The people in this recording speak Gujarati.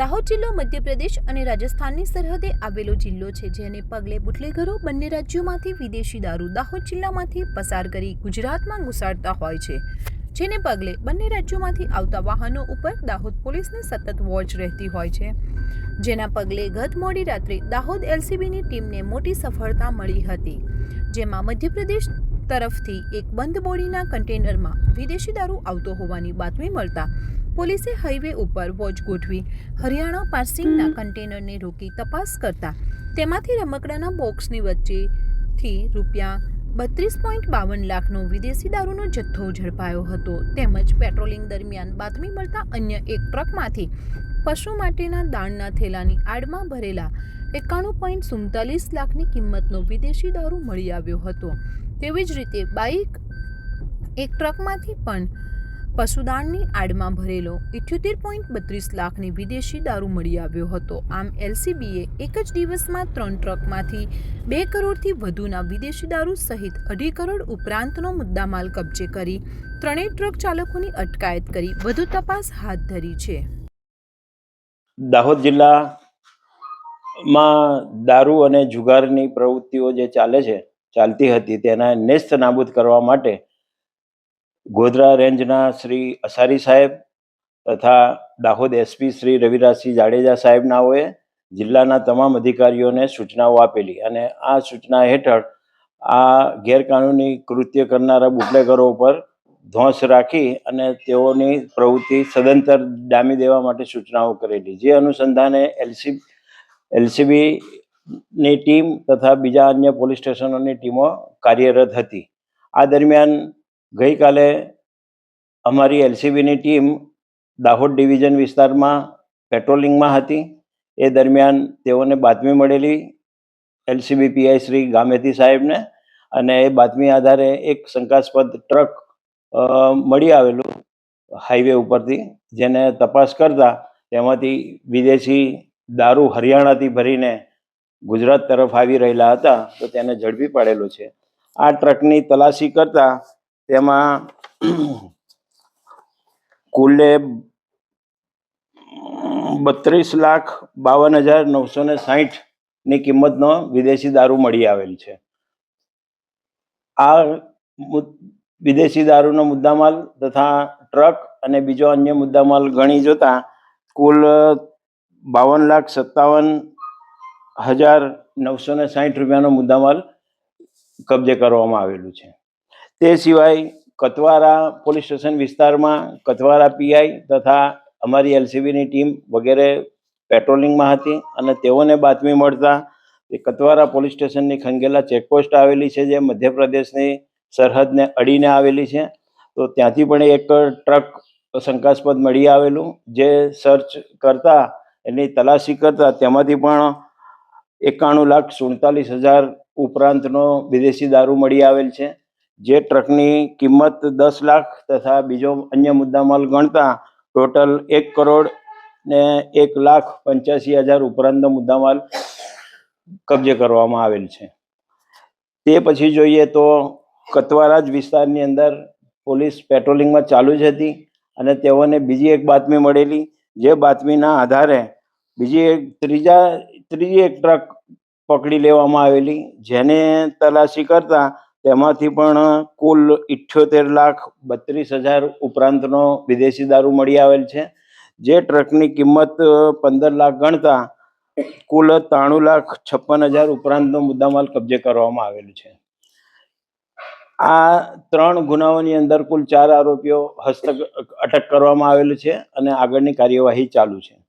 દાહોદ જિલ્લો, મધ્યપ્રદેશ અને રાજસ્થાનની સરહદે આવેલો જિલ્લો છે, જેને પગલે બુટલેગરો બંને રાજ્યોમાંથી વિદેશી દારૂ દાહોદ જિલ્લામાંથી પસાર કરી ગુજરાતમાં ઘુસાડતા હોય છે. જેને પગલે બંને રાજ્યોમાંથી આવતા વાહનો ઉપર દાહોદ પોલીસને સતત વોચ રહેતી હોય છે. જેના પગલે ગત મોડી રાત્રે દાહોદ એલસીબીની ટીમને મોટી સફળતા મળી હતી, જેમાં મધ્યપ્રદેશ તરફથી એક બંધ બોડીના કન્ટેનરમાં વિદેશી દારૂ આવતો હોવાની બાતમી મળતા પોલીસે હાઈવે ઉપર વોચ ગોઠવી હરિયાણા પાર્સિંગના કન્ટેનરને રોકી તપાસ કરતા તેમાંથી રમકડાના બોક્સની વચ્ચેથી રૂપિયા બત્રીસ પોઈન્ટ બાવન લાખનો વિદેશી દારૂનો જથ્થો ઝડપાયો હતો. તેમજ પેટ્રોલિંગ દરમિયાન બાતમી મળતા અન્ય એક ટ્રકમાંથી પશુ માટેના દાણના થેલાની આડમાં ભરેલા એકાણું પોઈન્ટ સુડતાલીસ લાખની કિંમતનો વિદેશી દારૂ મળી આવ્યો હતો. તેવી જ રીતે બાઇક એક ટ્રકમાંથી પણ પશુદાણની આડમાં ભરેલો ઇઠ્યોતેર પોઈન્ટ બત્રીસ લાખની વિદેશી દારૂ મળી આવ્યો હતો. આમ એલસીબીએ એક જ દિવસમાં ત્રણ ટ્રકમાંથી બે કરોડથી વધુના વિદેશી દારૂ સહિત અઢી કરોડ ઉપરાંતનો મુદ્દામાલ કબજે કરી ત્રણેય ટ્રક ચાલકોની અટકાયત કરી વધુ તપાસ હાથ ધરી છે. દાહોદ જિલ્લામાં દારૂ અને જુગારની પ્રવૃત્તિઓ જે ચાલે છે, ચાલતી હતી તેના નેસ્ત નાબૂદ કરવા માટે ગોધરા રેન્જના શ્રી અસારી સાહેબ તથા દાહોદ એસપી શ્રી રવિરાજસિંહ જાડેજા સાહેબનાઓએ જિલ્લાના તમામ અધિકારીઓને સૂચનાઓ આપેલી અને આ સૂચના હેઠળ આ ગેરકાનૂની કૃત્ય કરનારા બુટલેગરો ઉપર ધોંસ રાખી અને તેઓની પ્રવૃત્તિ સદંતર ડામી દેવા માટે સૂચનાઓ કરેલી. જે અનુસંધાને એલસી એલસીબીની ટીમ તથા બીજા અન્ય પોલીસ સ્ટેશનોની ટીમો કાર્યરત હતી. આ દરમિયાન ગઈકાલે અમારી એલસીબીની ટીમ દાહોદ ડિવિઝન વિસ્તારમાં પેટ્રોલિંગમાં હતી. એ દરમિયાન તેઓને બાતમી મળેલી એલસીબી પીઆઈ શ્રી ગામેતી સાહેબને અને એ બાતમી આધારે એક શંકાસ્પદ ટ્રક મળી આવેલું હાઈવે ઉપરથી, જેને તપાસ કરતા તેમાંથી વિદેશી દારૂ હરિયાણાથી ભરીને ગુજરાત તરફ આવી રહેલા હતા, તો તેને ઝડપી પાડેલો છે. આ ટ્રકની તલાશી કરતા તેમાં કુલે બત્રીસ લાખ બાવન હજાર નવસો ને સાહીઠની કિંમતનો વિદેશી દારૂ મળી આવેલ છે. આ વિદેશી દારૂનો મુદ્દામાલ તથા ટ્રક અને બીજો અન્ય મુદ્દામાલ ગણી જોતા કુલ બાવન લાખ સત્તાવન હજાર નવસો ને સાહીઠ રૂપિયાનો મુદ્દામાલ કબજે કરવામાં આવેલું છે. તે સિવાય કતવારા પોલીસ સ્ટેશન વિસ્તારમાં કતવારા પીઆઈ તથા અમારી એલસીબીની ટીમ વગેરે પેટ્રોલિંગમાં હતી અને તેઓને બાતમી મળતા એ કતવારા પોલીસ સ્ટેશનની ખંગેલા ચેકપોસ્ટ આવેલી છે જે મધ્યપ્રદેશની સરહદને અડીને આવેલી છે. તો ત્યાંથી પણ એક ટ્રક શંકાસ્પદ મળી આવેલું જે સર્ચ કરતા, એની તલાશી કરતા તેમાંથી પણ એકાણું લાખ સુડતાલીસ હજાર ઉપરાંતનો વિદેશી દારૂ મળી આવેલ છે. જે ટ્રકની કિંમત દસ લાખ તથા બીજો અન્ય મુદ્દામાલ ગણતા ટોટલ એક કરોડ ને એક લાખ પંચ્યાસી હજાર ઉપરાંતનો મુદ્દામાલ કબજે કરવામાં આવેલ છે. તે પછી જોઈએ તો કતવારાજ વિસ્તારની અંદર પોલીસ પેટ્રોલિંગમાં ચાલુ જ હતી અને તેઓને બીજી એક બાતમી મળેલી, જે બાતમીના આધારે બીજી એક ત્રીજા, ત્રીજી એક ટ્રક પકડી લેવામાં આવેલી, જેને તલાશી કરતા તેમાંથી પણ કુલ ઇઠ્યોતેર લાખ બત્રીસ હજાર ઉપરાંતનો વિદેશી દારૂ મળી આવેલ છે. જે ટ્રકની કિંમત પંદર લાખ ગણતા કુલ ત્રાણું લાખ છપ્પન હજાર ઉપરાંતનો મુદ્દામાલ કબજે કરવામાં આવેલું છે. આ ત્રણ ગુનાઓની અંદર કુલ ચાર આરોપીઓ હસ્તક, અટક કરવામાં આવેલું છે અને આગળની કાર્યવાહી ચાલુ છે.